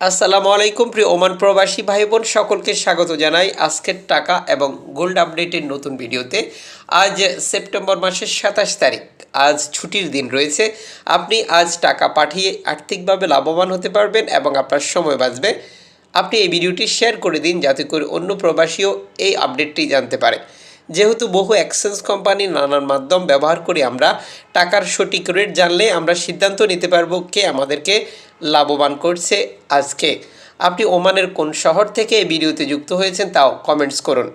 আসসালামু আলাইকুম, প্রিয় ওমান প্রবাসী ভাই বোন সকলকে স্বাগত জানাই আজকের টাকা এবং গোল্ড আপডেটের নতুন ভিডিওতে। আজ সেপ্টেম্বর মাসের সাতাশ তারিখ, আজ ছুটির দিন রয়েছে। আপনি আজ টাকা পাঠিয়ে আর্থিকভাবে লাভবান হতে পারবেন এবং আপনার সময় বাঁচবে। আপনি এই ভিডিওটি শেয়ার করে দিন, যাতে করে অন্য প্রবাসীও এই আপডেটটি জানতে পারে। যেহেতু বহু এক্সচেঞ্জ কোম্পানি নানান মাধ্যম ব্যবহার করে, আমরা টাকার সঠিক রেট জানলে আমরা সিদ্ধান্ত নিতে পারব কে আমাদেরকে লাভবান করছে আজকে। আপনি ওমানের কোন শহর থেকে এই ভিডিওতে যুক্ত হয়েছেন তাও কমেন্টস করুন।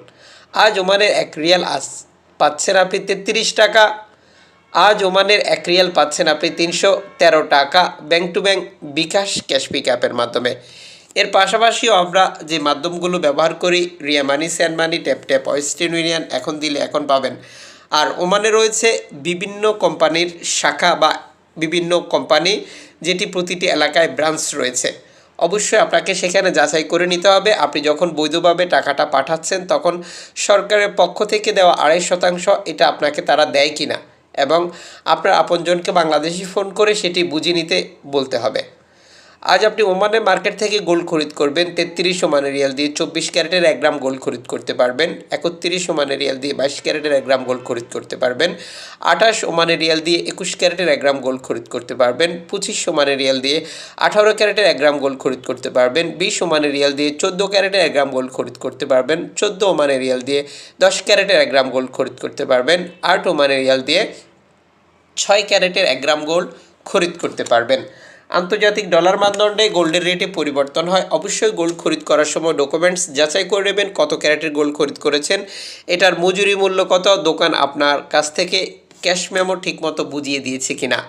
আজ ওমানের এক রিয়াল আস পাচ্ছেন আপনি তেত্রিশ টাকা। আজ ওমানের এক রিয়াল পাচ্ছেন আপনি তিনশো তেরো টাকা। Bank to bank bKash cash pick অ্যাপের মাধ্যমে। এর পাশাপাশিও আমরা যে মাধ্যমগুলো ব্যবহার করি, Ria money send money, tap tap Western Union এখন দিলে এখন পাবেন। আর ওমানে রয়েছে বিভিন্ন কোম্পানির শাখা বা বিভিন্ন কোম্পানি যেটি প্রতিটি এলাকায় ব্রাঞ্চ রয়েছে। অবশ্যই আপনাকে সেখানে যাচাই করে নিতে হবে। আপনি যখন বৈধভাবে টাকাটা পাঠাচ্ছেন, তখন সরকারের পক্ষ থেকে দেওয়া আড়াই শতাংশ এটা আপনাকে তারা দেয় কিনা এবং আপনার আপনজনকে বাংলাদেশি ফোন করে সেটি বুঝে নিতে বলতে হবে। আজ আপনি ওমানের মার্কেট থেকে গোল্ড খরিদ করবেন, তেত্রিশ ওমানের রিয়াল দিয়ে চব্বিশ ক্যারেটের এক গ্রাম গোল্ড খরিদ করতে পারবেন, একত্রিশ ওমানের রিয়াল দিয়ে বাইশ ক্যারেটের এক গ্রাম গোল্ড খরিদ করতে পারবেন, আঠাশ ওমানের রিয়াল দিয়ে একুশ ক্যারেটের এক গ্রাম গোল্ড খরিদ করতে পারবেন, পঁচিশ ওমানের রিয়াল দিয়ে আঠারো ক্যারেটের এক গ্রাম গোল্ড খরিদ করতে পারবেন, বিশ ওমানের রিয়াল দিয়ে চোদ্দ ক্যারেটের এক গ্রাম গোল্ড খরিদ করতে পারবেন, চোদ্দ ওমানের রিয়াল দিয়ে দশ ক্যারেটের এক গ্রাম গোল্ড খরিদ করতে পারবেন, আট ওমানের রিয়াল দিয়ে ছয় ক্যারেটের এক গ্রাম গোল্ড খরিদ করতে পারবেন। আন্তর্জাতিক ডলার মানদণ্ডে গোল্ডের রেটে পরিবর্তন হয়। অবশ্যই গোল্ড খরিদ করার সময় ডকুমেন্টস যাচাই করে নেবেন, কত ক্যারেটের গোল্ড খরিদ করেছেন, এটার মজুরি মূল্য কত, দোকান আপনার কাছ থেকে ক্যাশ মেমো ঠিকমতো বুঝিয়ে দিয়েছে কিনা।